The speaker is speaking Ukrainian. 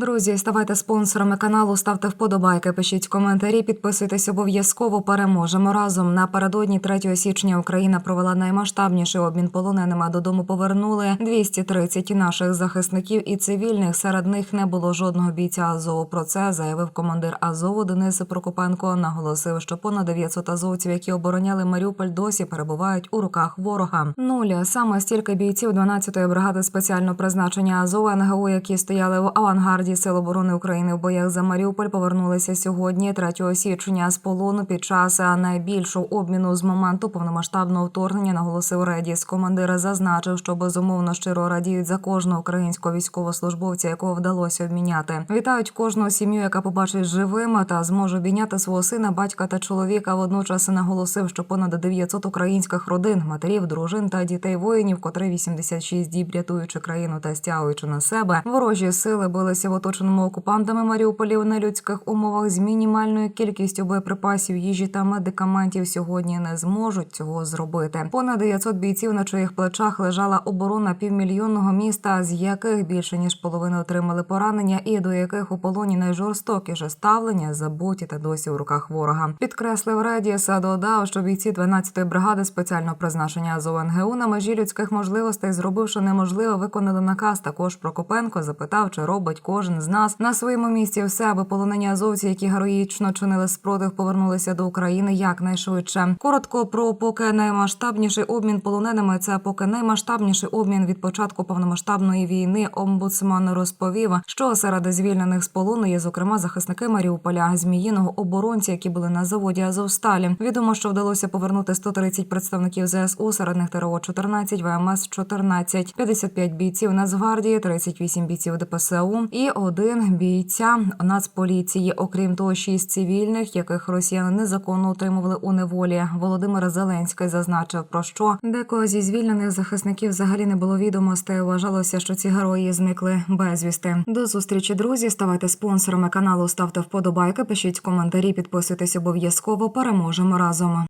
Друзі, ставайте спонсорами каналу, ставте вподобайки, пишіть коментарі, підписуйтесь обов'язково. Переможемо разом. Напередодні 3 січня Україна провела наймасштабніший обмін полоненими. Додому повернули 230 наших захисників і цивільних. Серед них не було жодного бійця Азову. Про це заявив командир Азову Денис Прокопенко. Наголосив, що понад 900 азовців, які обороняли Маріуполь, досі перебувають у руках ворога. Нуль саме стільки бійців 12-ї бригади спеціального призначення Азову НГУ, які стояли в авангарді Сил оборони України в боях за Маріуполь, повернулися сьогодні, 3 січня, з полону під час найбільшого обміну з моменту повномасштабного вторгнення. Наголосив Редіс. Командир зазначив, що безумовно щиро радіють за кожного українського військовослужбовця, якого вдалося обміняти. Вітають кожну сім'ю, яка побачить живими та зможе обійняти свого сина, батька та чоловіка. Водночас наголосив, що понад 900 українських родин, матерів, дружин та дітей воїнів, котрі 86 діб рятуючи країну та стягуючи на себе, ворожі сили билися в оточеному окупантами Маріуполі у нелюдських умовах з мінімальною кількістю боєприпасів, їжі та медикаментів сьогодні не зможуть цього зробити. Понад 900 бійців на чиїх плечах лежала оборона півмільйонного міста, з яких більше ніж половина отримали поранення, і до яких у полоні найжорстокіше ставлення забуті та досі у руках ворога. Підкреслив Редіс, додав, що бійці 12-ї бригади спеціального призначення Азов НГУ на межі людських можливостей, зробивши неможливе, виконали наказ. Також Прокопенко запитав, чи робить кожен з нас на своєму місці все, аби полонені азовці, які героїчно чинили спротив, повернулися до України якнайшвидше. Коротко про поки наймасштабніший обмін полоненими. Це поки наймасштабніший обмін від початку повномасштабної війни. Омбудсман розповів, що серед звільнених з полону є зокрема захисники Маріуполя, зміїного оборонці, які були на заводі Азовсталі. Відомо, що вдалося повернути 130 представників ЗСУ, серед них ТРО 14, ВМС 14, 55 бійців Нацгвардії, 38 бійців ДПСУ і один бійця Нацполіції. Окрім того, шість цивільних, яких росіяни незаконно утримували у неволі. Володимир Зеленський зазначив про що декого зі звільнених захисників взагалі не було відомостей. Вважалося, що ці герої зникли безвісти. До зустрічі, друзі. Ставайте спонсорами каналу, ставте вподобайки, пишіть коментарі, підписуйтесь обов'язково. Переможемо разом.